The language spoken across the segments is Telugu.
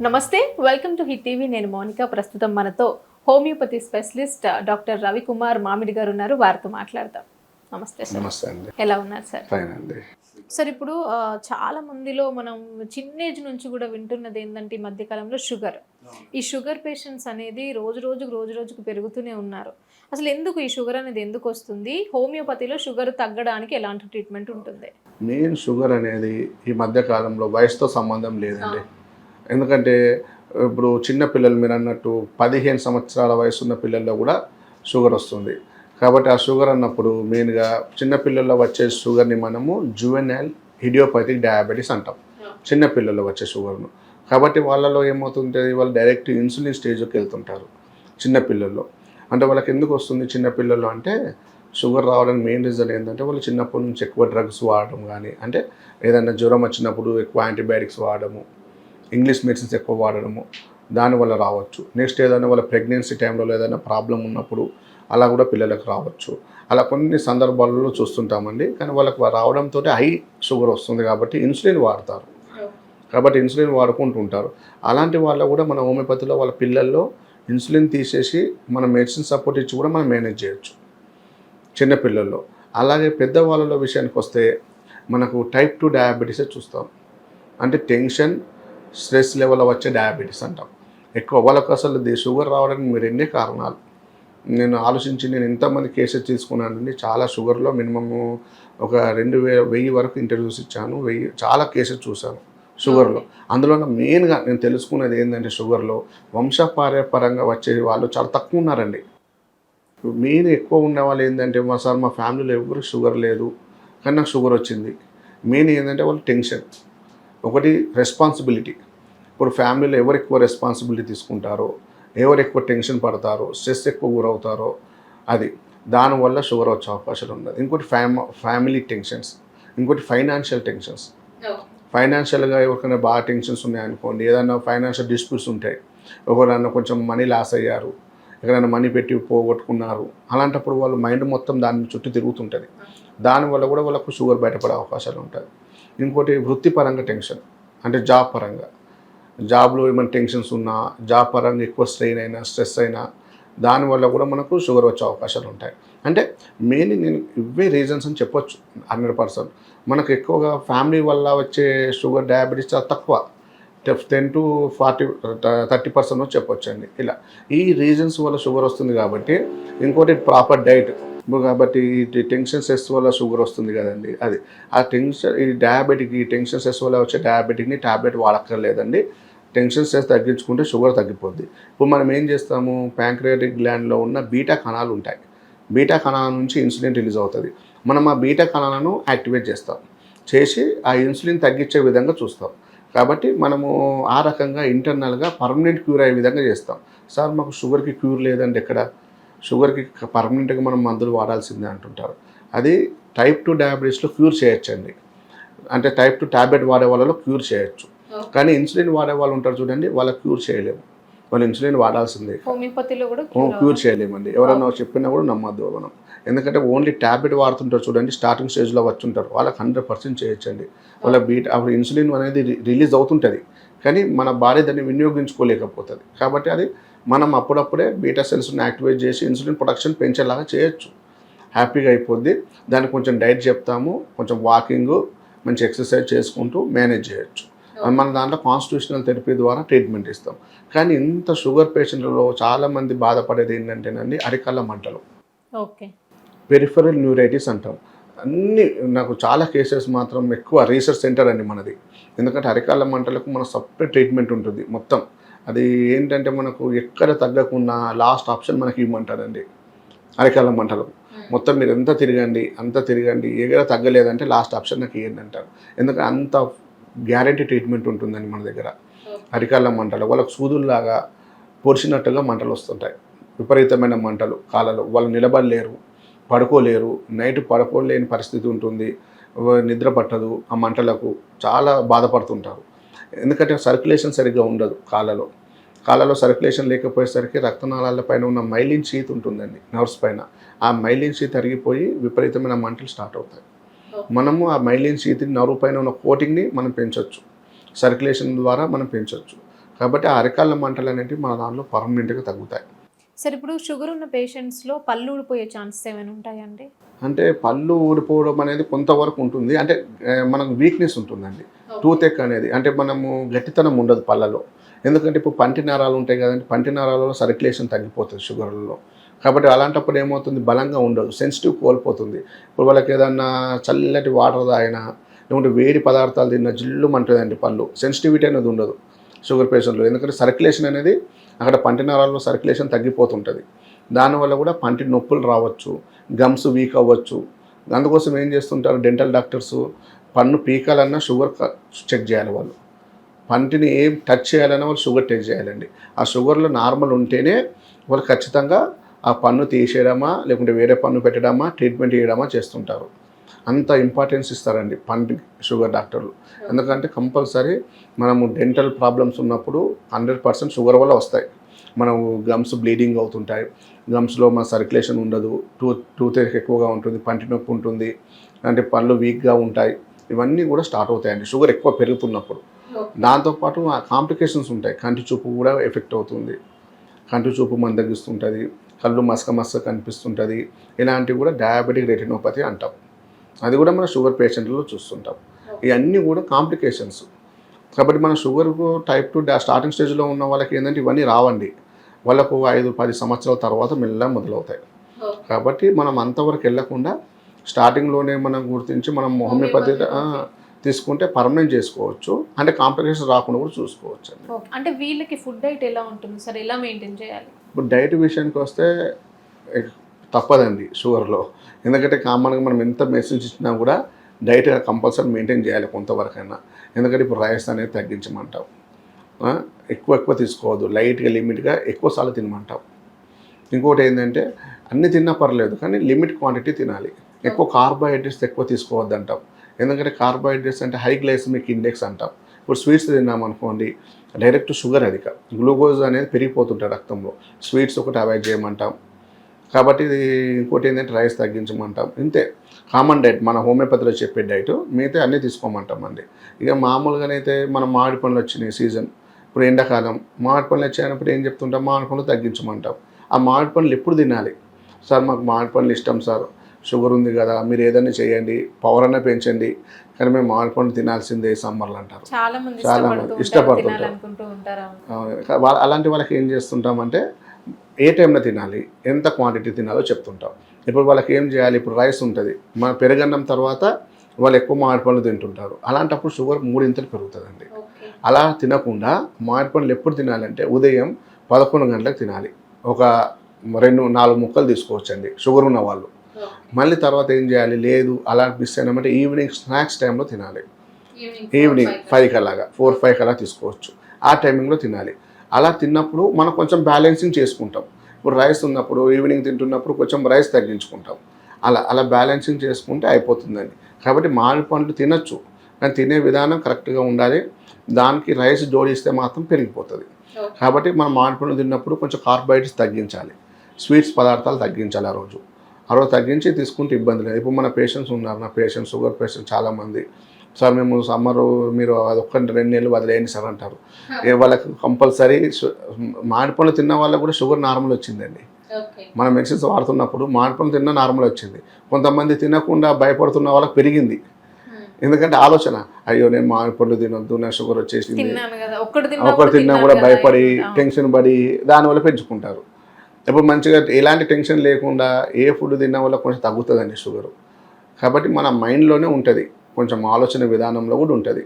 నమస్తే వెల్కమ్ టు హిట్ టీవీ. నేను మౌనిక. ప్రస్తుతం మనతో హోమియోపతి స్పెషలిస్ట్ డాక్టర్ రవికుమార్ మామిడి గారు ఉన్నారు. వారితో మాట్లాడదాం. నమస్తే సార్. నమస్తే అండి. ఎలా ఉన్నారు సార్? అండి. సార్ ఇప్పుడు చాలా మందిలో మనం చిన్న ఏజ్ నుంచి కూడా వింటున్నది ఏంటంటే ఈ మధ్యకాలంలో షుగర్. ఈ షుగర్ పేషెంట్స్ అనేది రోజు రోజుకు రోజు రోజుకు పెరుగుతూనే ఉన్నారు. అసలు ఎందుకు ఈ షుగర్ అనేది ఎందుకు వస్తుంది? హోమియోపతిలో షుగర్ తగ్గడానికి ఎలాంటి ట్రీట్మెంట్ ఉంటుంది? మెయిన్ షుగర్ అనేది ఈ మధ్య కాలంలో వయసుతో సంబంధం లేదండి. ఎందుకంటే ఇప్పుడు చిన్న పిల్లలు మీరు అన్నట్టు పదిహేను సంవత్సరాల వయసు ఉన్న పిల్లల్లో కూడా షుగర్ వస్తుంది. కాబట్టి ఆ షుగర్ అన్నప్పుడు మెయిన్గా చిన్న పిల్లల్లో వచ్చే షుగర్ని మనము జువెనైల్ హిడియోపతిక్ డయాబెటీస్ అంటాం. చిన్న పిల్లల్లో వచ్చే షుగర్ను. కాబట్టి వాళ్ళలో ఏమవుతుంటుంది వాళ్ళు డైరెక్ట్ ఇన్సులిన్ స్టేజ్కి వెళ్తుంటారు చిన్న పిల్లల్లో. అంటే వాళ్ళకి ఎందుకు వస్తుంది చిన్న పిల్లల్లో అంటే షుగర్ రావడానికి మెయిన్ రీజన్ ఏంటంటే వాళ్ళు చిన్నప్పటి నుంచి ఎక్కువ డ్రగ్స్ వాడడం కానీ అంటే ఏదైనా జ్వరం వచ్చినప్పుడు ఎక్కువ యాంటీబయాటిక్స్ వాడడము ఇంగ్లీష్ మెడిసిన్స్ ఎక్కువ వాడడము దానివల్ల రావచ్చు. నెక్స్ట్ ఏదైనా వాళ్ళ ప్రెగ్నెన్సీ టైంలో ఏదైనా ప్రాబ్లం ఉన్నప్పుడు అలా కూడా పిల్లలకు రావచ్చు. అలా కొన్ని సందర్భాలలో చూస్తుంటామండి. కానీ వాళ్ళకి రావడంతో హై షుగర్ వస్తుంది కాబట్టి ఇన్సులిన్ వాడతారు. కాబట్టి ఇన్సులిన్ వాడుకుంటూ ఉంటారు అలాంటి వాళ్ళు కూడా మన హోమియోపతిలో వాళ్ళ పిల్లల్లో ఇన్సులిన్ తీసేసి మన మెడిసిన్ సపోర్ట్ ఇచ్చి కూడా మనం మేనేజ్ చేయొచ్చు. చిన్న పిల్లల్లో. అలాగే పెద్దవాళ్ళలో విషయానికి వస్తే మనకు టైప్ టూ డయాబెటీసే చూస్తాం. అంటే టెన్షన్ స్ట్రెస్ లెవెల్ వచ్చే డయాబెటీస్ అంటాం. ఎక్కువ వాళ్ళకు అసలు షుగర్ రావడానికి మీరు ఎన్నే కారణాలు? నేను ఆలోచించి నేను ఎంతమంది కేసెస్ తీసుకున్నానండి. చాలా షుగర్లో మినిమము ఒక రెండు వే వెయ్యి వరకు ఇంటర్వ్యూస్ ఇచ్చాను. వెయ్యి చాలా కేసెస్ చూశాను షుగర్లో అందులో మెయిన్గా నేను తెలుసుకున్నది ఏంటంటే షుగర్లో వంశపార్యపరంగా వచ్చే వాళ్ళు చాలా తక్కువ ఉన్నారండి. మెయిన్ ఎక్కువ ఉన్న వాళ్ళు ఏంటంటే మా సార్ మా ఫ్యామిలీలో ఎవరు షుగర్ లేదు. కానీ నాకు షుగర్ వచ్చింది. మెయిన్ ఏంటంటే వాళ్ళు టెన్షన్. ఒకటి రెస్పాన్సిబిలిటీ ఇప్పుడు ఫ్యామిలీలో ఎవరు ఎక్కువ రెస్పాన్సిబిలిటీ తీసుకుంటారో ఎవరు ఎక్కువ టెన్షన్ పడతారో స్ట్రెస్ ఎక్కువ గురవుతారో అది. దానివల్ల షుగర్ వచ్చే అవకాశాలు ఉన్నది ఇంకోటి ఫ్యామ ఫ్యామిలీ టెన్షన్స్ ఇంకోటి ఫైనాన్షియల్ టెన్షన్స్ ఫైనాన్షియల్గా ఎవరికైనా బాగా టెన్షన్స్ ఉన్నాయనుకోండి ఏదైనా ఫైనాన్షియల్ డిస్ప్యూట్స్ ఉంటాయి. ఎవరైనా కొంచెం మనీ లాస్ అయ్యారు ఎక్కడైనా మనీ పెట్టి పోగొట్టుకున్నారు అలాంటప్పుడు వాళ్ళ మైండ్ మొత్తం దాని చుట్టూ తిరుగుతుంటుంది. దానివల్ల కూడా వాళ్ళకు షుగర్ బయటపడే అవకాశాలు ఉంటాయి. ఇంకోటి వృత్తిపరంగా టెన్షన్. అంటే జాబ్ పరంగా. జాబ్లో ఏమైనా టెన్షన్స్ ఉన్నా జాబ్ పరంగా ఎక్కువ స్ట్రెయిన్ అయినా స్ట్రెస్ అయినా దానివల్ల కూడా మనకు షుగర్ వచ్చే అవకాశాలు ఉంటాయి. అంటే మెయిన్ నేను ఇవే రీజన్స్ అని చెప్పొచ్చు హండ్రెడ్ పర్సెంట్. మనకు ఎక్కువగా ఫ్యామిలీ వల్ల వచ్చే షుగర్ డయాబెటీస్ చాలా తక్కువ. Ten to forty thirty percent చెప్పొచ్చు అండి ఇలా ఈ రీజన్స్ వల్ల షుగర్ వస్తుంది కాబట్టి ఇంకోటి ప్రాపర్ డైట్. కాబట్టి ఈ టెన్షన్ స్ట్రెస్ వల్ల షుగర్ వస్తుంది కదండి. అది ఆ టెన్షన్ ఈ డయాబెటిక్ ఈ టెన్షన్ స్ట్రెస్ వల్ల వచ్చే డయాబెటిక్ని ట్యాబ్లెట్ వాడక్కర్లేదండి. టెన్షన్ స్ట్రెస్ తగ్గించుకుంటే షుగర్ తగ్గిపోద్ది. ఇప్పుడు మనం ఏం చేస్తాము? ప్యాంక్రియాటిక్ గ్లాండ్లో ఉన్న బీటా కణాలు ఉంటాయి. బీటా కణాల నుంచి ఇన్సులిన్ రిలీజ్ అవుతుంది. మనం ఆ బీటా కణాలను యాక్టివేట్ చేస్తాం. చేసి ఆ ఇన్సులిన్ తగ్గించే విధంగా చూస్తాం. కాబట్టి మనము ఆ రకంగా ఇంటర్నల్గా పర్మనెంట్ క్యూర్ అయ్యే విధంగా చేస్తాం. సార్ మాకు షుగర్కి క్యూర్ లేదండి ఎక్కడ? షుగర్కి పర్మనెంట్గా మనం మందులు వాడాల్సిందే అంటుంటారు. అది టైప్ టూ డయాబెటీస్లో క్యూర్ చేయొచ్చండి. అంటే టైప్ టూ ట్యాబ్లెట్ వాడే వాళ్ళలో క్యూర్ చేయొచ్చు. కానీ ఇన్సులిన్ వాడే వాళ్ళు ఉంటారు చూడండి వాళ్ళకి క్యూర్ చేయలేము. వాళ్ళు ఇన్సులిన్ వాడాల్సిందే. క్యూర్ చేయలేమండి. ఎవరైనా చెప్పినా కూడా నమ్మద్దు మనం. ఎందుకంటే ఓన్లీ ట్యాబ్లెట్ వాడుతుంటారు చూడండి స్టార్టింగ్ స్టేజ్లో వచ్చుంటారు. వాళ్ళకి హండ్రెడ్ పర్సెంట్ చేయొచ్చండి. వాళ్ళ బీట్ అప్పుడు ఇన్సులిన్ అనేది రిలీజ్ అవుతుంటుంది. కానీ మన బాడీ దాన్ని వినియోగించుకోలేకపోతుంది. కాబట్టి అది మనం అప్పుడప్పుడే బీటా సెల్స్ని యాక్టివేట్ చేసి ఇన్సులిన్ ప్రొడక్షన్ పెంచేలాగా చేయొచ్చు. హ్యాపీగా అయిపోద్ది. దానికి కొంచెం డైట్ చెప్తాము కొంచెం వాకింగ్ మంచి ఎక్సర్సైజ్ చేసుకుంటూ మేనేజ్ చేయొచ్చు. మన దాంట్లో కాన్స్టిట్యూషనల్ థెరపీ ద్వారా ట్రీట్మెంట్ ఇస్తాం. కానీ ఇంత షుగర్ పేషెంట్లలో చాలామంది బాధపడేది ఏంటంటేనండి అరికల్ల మంటలు. ఓకే. పెరిఫరల్ న్యూరైటిస్ అంటాం. అన్ని నాకు చాలా కేసెస్ మాత్రం ఎక్కువ రీసెర్చ్ సెంటర్ అండి మనది. ఎందుకంటే అరికాళ్ళ మంటలకు మన సపరేట్ ట్రీట్మెంట్ ఉంటుంది మొత్తం. అది ఏంటంటే మనకు ఎక్కడ తగ్గకుండా లాస్ట్ ఆప్షన్ మనకి ఇవ్వమంటారండి. అరికాళ్ళ మంటలు. మొత్తం మీరు ఎంత తిరగండి అంత తిరగండి ఎక్కడ తగ్గలేదంటే లాస్ట్ ఆప్షన్ నాకు ఇవ్వండి అంటారు. ఎందుకంటే అంత గ్యారంటీ ట్రీట్మెంట్ ఉంటుందండి మన దగ్గర. అరికాళ్ళ మంటలు వాళ్ళకు సూదుల్లాగా పొడిచినట్టుగా మంటలు వస్తుంటాయి. విపరీతమైన మంటలు కాళ్ళలో. వాళ్ళు నిలబడలేరు పడుకోలేరు. నైట్ పడుకోలేని పరిస్థితి ఉంటుంది. నిద్ర పట్టదు. ఆ మంటలకు చాలా బాధపడుతుంటారు. ఎందుకంటే సర్క్యులేషన్ సరిగ్గా ఉండదు కాళ్ళలో. కాళ్ళలో సర్క్యులేషన్ లేకపోయేసరికి రక్తనాళాల పైన ఉన్న మైలిన్ షీత్ ఉంటుందండి నర్వ్స్ పైన. ఆ మైలిన్ షీత్ అరిగిపోయి విపరీతమైన మంటలు స్టార్ట్ అవుతాయి. మనము ఆ మైలిన్ షీత్ నర్వ్ పైన ఉన్న కోటింగ్ని మనం పెంచవచ్చు సర్క్యులేషన్ ద్వారా మనం పెంచవచ్చు కాబట్టి ఆ అరికాళ్ళ మంటలు అనేవి మన దాంట్లో పర్మనెంట్గా తగ్గుతాయి. సరే ఇప్పుడు షుగర్ ఉన్న పేషెంట్స్లో పళ్ళు ఊడిపోయే ఛాన్సెస్ ఏమైనా ఉంటాయండి అంటే పళ్ళు ఊడిపోవడం అనేది కొంతవరకు ఉంటుంది. అంటే మనకు వీక్నెస్ ఉంటుందండి. టూత్ ఎక్ అనేది అంటే మనము గట్టితనం ఉండదు పళ్ళలో. ఎందుకంటే ఇప్పుడు పంటి నరాలు ఉంటాయి కదండి పంటి నరాలలో సర్క్యులేషన్ తగ్గిపోతుంది షుగర్లలో కాబట్టి అలాంటప్పుడు ఏమవుతుంది? బలంగా ఉండదు సెన్సిటివ్ కోల్పోతుంది. ఇప్పుడు వాళ్ళకి ఏదన్నా చల్లటి వాటర్ తాగినా లేకుంటే వేడి పదార్థాలు తిన్నా జిల్లు మంటుందండి పళ్ళు. సెన్సిటివిటీ అనేది ఉండదు షుగర్ పేషెంట్లో ఎందుకంటే సర్క్యులేషన్ అనేది అక్కడ పంటి నరాల్లో సర్క్యులేషన్ తగ్గిపోతుంటుంది. దానివల్ల కూడా పంటి నొప్పులు రావచ్చు గమ్స్ వీక్ అవ్వచ్చు. అందుకోసం ఏం చేస్తుంటారు డెంటల్ డాక్టర్స్? పన్ను పీకాలన్నా షుగర్ చెక్ చేయాలి వాళ్ళు. పంటిని ఏం టచ్ చేయాలన్నా వాళ్ళు షుగర్ టెస్ట్ చేయాలండి. ఆ షుగర్లో నార్మల్ ఉంటేనే వాళ్ళు ఖచ్చితంగా ఆ పన్ను తీసేయడమా లేకుంటే వేరే పన్ను పెట్టడమా ట్రీట్మెంట్ చేయడమా చేస్తుంటారు. అంత ఇంపార్టెన్స్ ఇస్తారండి పంటి షుగర్ డాక్టర్లు. ఎందుకంటే కంపల్సరీ మనము డెంటల్ ప్రాబ్లమ్స్ ఉన్నప్పుడు హండ్రెడ్ పర్సెంట్ షుగర్ వల్ల వస్తాయి. మనం గమ్స్ బ్లీడింగ్ అవుతుంటాయి. గమ్స్లో మన సర్క్యులేషన్ ఉండదు. టూత్ టూత్ ఎక్కువగా ఉంటుంది. పంటి నొప్పి ఉంటుంది. అంటే పళ్ళు వీక్గా ఉంటాయి. ఇవన్నీ కూడా స్టార్ట్ అవుతాయండి. షుగర్ ఎక్కువ పెరుగుతున్నప్పుడు. దాంతోపాటు ఆ కాంప్లికేషన్స్ ఉంటాయి. కంటి చూపు కూడా ఎఫెక్ట్ అవుతుంది. కంటి చూపు మందగిస్తుంటుంది. కళ్ళు మసక మసక కనిపిస్తుంటుంది. ఇలాంటివి కూడా డయాబెటిక్ రెటినోపతి అంటాం. అది కూడా మన షుగర్ పేషెంట్లో చూస్తుంటాం. ఇవన్నీ కూడా కాంప్లికేషన్స్ కాబట్టి మన షుగర్ టైప్ టూ స్టార్టింగ్ స్టేజ్లో ఉన్న వాళ్ళకి ఏంటంటే ఇవన్నీ రావండి. వాళ్ళకు ఐదు పది సంవత్సరాల తర్వాత మెల్లగా మొదలవుతాయి. కాబట్టి మనం అంతవరకు వెళ్ళకుండా స్టార్టింగ్లోనే మనం గుర్తించి మనం హోమియోపతి తీసుకుంటే పర్మనెంట్ చేసుకోవచ్చు. అంటే కాంప్లికేషన్ రాకుండా కూడా చూసుకోవచ్చు అండి. అంటే వీళ్ళకి ఫుడ్ డైట్ ఎలా ఉంటుంది? సార్ ఎలా మెయింటైన్ చేయాలి? ఇప్పుడు డైట్ విషయానికి వస్తే తప్పదండి షుగర్లో. ఎందుకంటే కామన్గా మనం ఎంత మెసేజ్ ఇచ్చినా కూడా డైట్ కంపల్సరీ మెయింటైన్ చేయాలి కొంతవరకైనా. ఎందుకంటే ఇప్పుడు రైస్ అనేది తగ్గించమంటాం ఆ, ఎక్కువ ఎక్కువ తీసుకోవద్దు. లైట్గా లిమిట్గా ఎక్కువ సార్లు తినమంటాం ఇంకోటి ఏంటంటే అన్ని తిన్నా పర్లేదు కానీ లిమిట్ క్వాంటిటీ తినాలి. ఎక్కువ కార్బోహైడ్రేట్స్ ఎక్కువ తీసుకోవద్దు అంటాం ఎందుకంటే కార్బోహైడ్రేట్స్ అంటే హై గ్లైసమిక్ ఇండెక్స్ అంటాం ఇప్పుడు స్వీట్స్ తిన్నామనుకోండి డైరెక్ట్ షుగర్ అధిక. గ్లూకోజ్ అనేది పెరిగిపోతుంటుంది రక్తంలో. స్వీట్స్ ఒకటి అవాయిడ్ చేయమంటాం కాబట్టి ఇంకోటి ఏంటంటే రైస్ తగ్గించమంటాం ఇంతే. కామన్ డైట్ మన హోమియోపతిలో చెప్పే డైట్ మిగతా అన్నీ తీసుకోమంటాం అండి ఇక మామూలుగానైతే మన మామిడి పండ్లు వచ్చినాయి సీజన్ ఇప్పుడు ఎండాకాలం మామిడి పండ్లు వచ్చాయన్నప్పుడు ఏం చెప్తుంటాం? మామిడి పండ్లు తగ్గించమంటాం. ఆ మామిడి పండ్లు ఎప్పుడు తినాలి? సార్ మాకు మామిడి పండ్లు ఇష్టం సార్. షుగర్ ఉంది కదా మీరు ఏదైనా చేయండి పవర్ అన్న పెంచండి. కానీ మేము మామిడి పండ్లు తినాల్సిందే సమ్మర్లు అంటారు. చాలా మంది ఇష్టపడుతుంటారు. అలాంటి వాళ్ళకి ఏం చేస్తుంటామంటే ఏ టైంలో తినాలి ఎంత క్వాంటిటీ తినాలో చెప్తుంటాం. ఇప్పుడు వాళ్ళకి ఏం చేయాలి? ఇప్పుడు రైస్ ఉంటుంది. మన పెరగన్నం తర్వాత వాళ్ళు ఎక్కువ మామిడి పండ్లు తింటుంటారు. అలాంటప్పుడు షుగర్ మూడింతలు పెరుగుతుందండి. అలా తినకుండా మామిడి పండ్లు ఎప్పుడు తినాలంటే ఉదయం పదకొండు గంటలకు తినాలి. ఒక రెండు నాలుగు ముక్కలు తీసుకోవచ్చండి. షుగర్ ఉన్న వాళ్ళు. మళ్ళీ తర్వాత ఏం చేయాలి? లేదు అలా మిస్ అయినామంటే ఈవినింగ్ స్నాక్స్ టైంలో తినాలి. ఈవినింగ్ ఫైవ్కి అలాగా ఫోర్ ఫైవ్కి అలా తీసుకోవచ్చు. ఆ టైమింగ్లో తినాలి. అలా తిన్నప్పుడు మనం కొంచెం బ్యాలెన్సింగ్ చేసుకుంటాం. ఇప్పుడు రైస్ ఉన్నప్పుడు ఈవినింగ్ తింటున్నప్పుడు కొంచెం రైస్ తగ్గించుకుంటాం. అలా అలా బ్యాలెన్సింగ్ చేసుకుంటే అయిపోతుందండి. కాబట్టి మామిడి పండ్లు తినచ్చు. కానీ తినే విధానం కరెక్ట్గా ఉండాలి. దానికి రైస్ జోడిస్తే మాత్రం పెరిగిపోతుంది. కాబట్టి మనం మామిడి పండ్లు తిన్నప్పుడు కొంచెం కార్బోహైడ్రేట్స్ తగ్గించాలి. స్వీట్స్ పదార్థాలు తగ్గించాలి ఆ రోజు. ఆ రోజు తగ్గించి తీసుకుంటే ఇబ్బంది లేదు. ఇప్పుడు మన పేషెంట్స్ ఉన్నారు. నా పేషెంట్స్ షుగర్ పేషెంట్స్ చాలామంది. సార్ మేము సమ్మర్ మీరు అదొక్క రెండు నెలలు వదిలేయండి సార్ అంటారు. వాళ్ళకి కంపల్సరీ మామిడి పండ్లు తిన్న వాళ్ళకి కూడా షుగర్ నార్మల్ వచ్చిందండి. మన మెడిసిన్స్ వాడుతున్నప్పుడు మామిడి పండ్లు తిన్న నార్మల్ వచ్చింది. కొంతమంది తినకుండా భయపడుతున్న వాళ్ళకి పెరిగింది. ఎందుకంటే ఆలోచన అయ్యో నేను మామిడి పండ్లు తినొద్దు నా షుగర్ వచ్చేసింది. ఒకరు తిన్నా కూడా భయపడి టెన్షన్ పడి దానివల్ల పెంచుకుంటారు. ఇప్పుడు మంచిగా ఎలాంటి టెన్షన్ లేకుండా ఏ ఫుడ్ తిన్నా వల్ల కొంచెం తగ్గుతుందండి షుగర్. కాబట్టి మన మైండ్లోనే ఉంటుంది. కొంచెం ఆలోచన విధానంలో కూడా ఉంటుంది.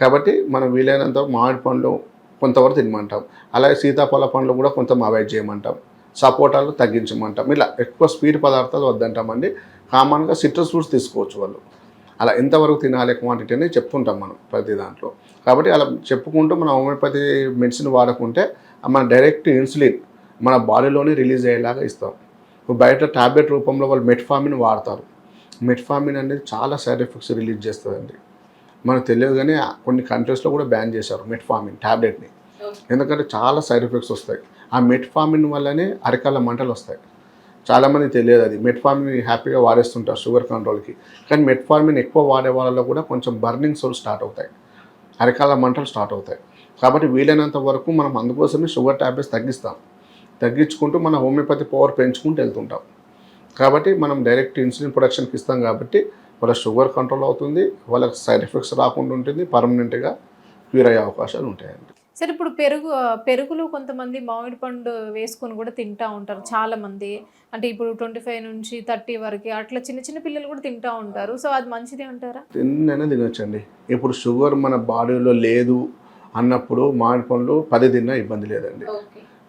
కాబట్టి మనం వీలైనంత మామిడి పండ్లు కొంతవరకు తినమంటాం. అలాగే సీతాఫల పండ్లు కూడా కొంత అవాయిడ్ చేయమంటాం. సపోటాలు తగ్గించమంటాం. ఇలా ఎక్కువ స్వీట్ పదార్థాలు వద్దంటామండి. కామన్గా సిట్రస్ ఫ్రూట్స్ తీసుకోవచ్చు వాళ్ళు. అలా ఎంతవరకు తినాలి క్వాంటిటీ అని చెప్తుంటాం మనం ప్రతి దాంట్లో. కాబట్టి అలా చెప్పుకుంటూ మనం హోమియోపతి మెడిసిన్ వాడకుంటే మన డైరెక్ట్ ఇన్సులిన్ మన బాడీలోనే రిలీజ్ అయ్యేలాగా ఇస్తాం. బయట టాబ్లెట్ రూపంలో వాళ్ళు మెట్ఫామిన్ వాడతారు. మెట్ఫామిన్ అనేది చాలా సైడ్ ఎఫెక్ట్స్ రిలీజ్ చేస్తుందండి. మనకు తెలియదు కానీ కొన్ని కంట్రీస్లో కూడా బ్యాన్ చేశారు మెట్ఫామిన్ టాబ్లెట్ని ఎందుకంటే చాలా సైడ్ ఎఫెక్ట్స్ వస్తాయి. ఆ మెట్ఫామిన్ వల్లనే అరికాల మంటలు వస్తాయి. చాలామంది తెలియదు అది. మెట్ఫార్మిన్ హ్యాపీగా వాడేస్తుంటారు షుగర్ కంట్రోల్కి కానీ మెట్ఫార్మిన్ ఎక్కువ వాడే వాళ్ళలో కూడా కొంచెం బర్నింగ్ సోల్ స్టార్ట్ అవుతాయి. అరికాల మంటలు స్టార్ట్ అవుతాయి. కాబట్టి వీలైనంత వరకు మనం అందుకోసమే షుగర్ ట్యాబ్లెట్స్ తగ్గిస్తాం. తగ్గించుకుంటూ మన హోమియోపతి పవర్ పెంచుకుంటూ వెళ్తుంటాం. కాబట్టి మనం డైరెక్ట్ ఇన్సులిన్ ప్రొడక్షన్కి ఇస్తాం కాబట్టి వాళ్ళ షుగర్ కంట్రోల్ అవుతుంది వాళ్ళకి సైడ్ ఎఫెక్ట్స్ రాకుండా ఉంటుంది పర్మనెంట్గా క్యూర్ అయ్యే అవకాశాలు ఉంటాయండి. సరే ఇప్పుడు పెరుగు పెరుగులో కొంతమంది మామిడి పండు వేసుకొని కూడా తింటా ఉంటారు చాలా మంది అంటే ఇప్పుడు ట్వంటీ ఫైవ్ నుంచి థర్టీ వరకు అట్లా చిన్న చిన్న పిల్లలు కూడా తింటా ఉంటారు. సో అది మంచిదే అంటారా? తిన్నైనా తినొచ్చండి. ఇప్పుడు షుగర్ మన బాడీలో లేదు అన్నప్పుడు మామిడి పండ్లు పది తిన్నా ఇబ్బంది లేదండి.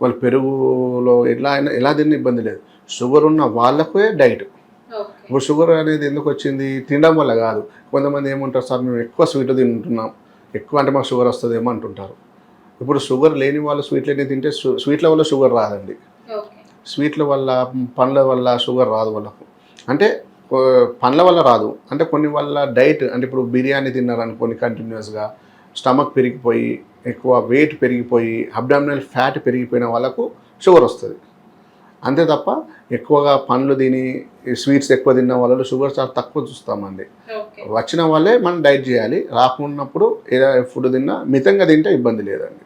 వాళ్ళు పెరుగులో ఎలా అయినా ఎలా తిన్నా ఇబ్బంది లేదు. షుగర్ ఉన్న వాళ్ళకే డైట్. ఇప్పుడు షుగర్ అనేది ఎందుకు వచ్చింది? తినడం వల్ల కాదు. కొంతమంది ఏమంటారు సార్ మేము ఎక్కువ స్వీట్ తింటున్నాం. ఎక్కువ అంటే మాకు షుగర్ వస్తుందేమో అంటుంటారు. ఇప్పుడు షుగర్ లేని వాళ్ళు స్వీట్లన్నీ తింటే స్వీ- స్వీట్ల వల్ల షుగర్ రాదండి. స్వీట్ల వల్ల పండ్ల వల్ల షుగర్ రాదు వాళ్ళకు. అంటే పండ్ల వల్ల రాదు. అంటే కొన్ని వల్ల డైట్ అంటే ఇప్పుడు బిర్యానీ తిన్నారనుకోని కంటిన్యూస్గా స్టమక్ పెరిగిపోయి ఎక్కువ వెయిట్ పెరిగిపోయి అబ్డామినల్ ఫ్యాట్ పెరిగిపోయిన వాళ్ళకు షుగర్ వస్తుంది. అంతే తప్ప ఎక్కువగా పండ్లు తిని స్వీట్స్ ఎక్కువ తిన్న వాళ్ళలో షుగర్ చాలా తక్కువ చూస్తామండి వచ్చిన వాళ్ళే మనం డైట్ చేయాలి. రాకున్నప్పుడు ఏదో ఫుడ్ తిన్నా మితంగా తింటే ఇబ్బంది లేదండి.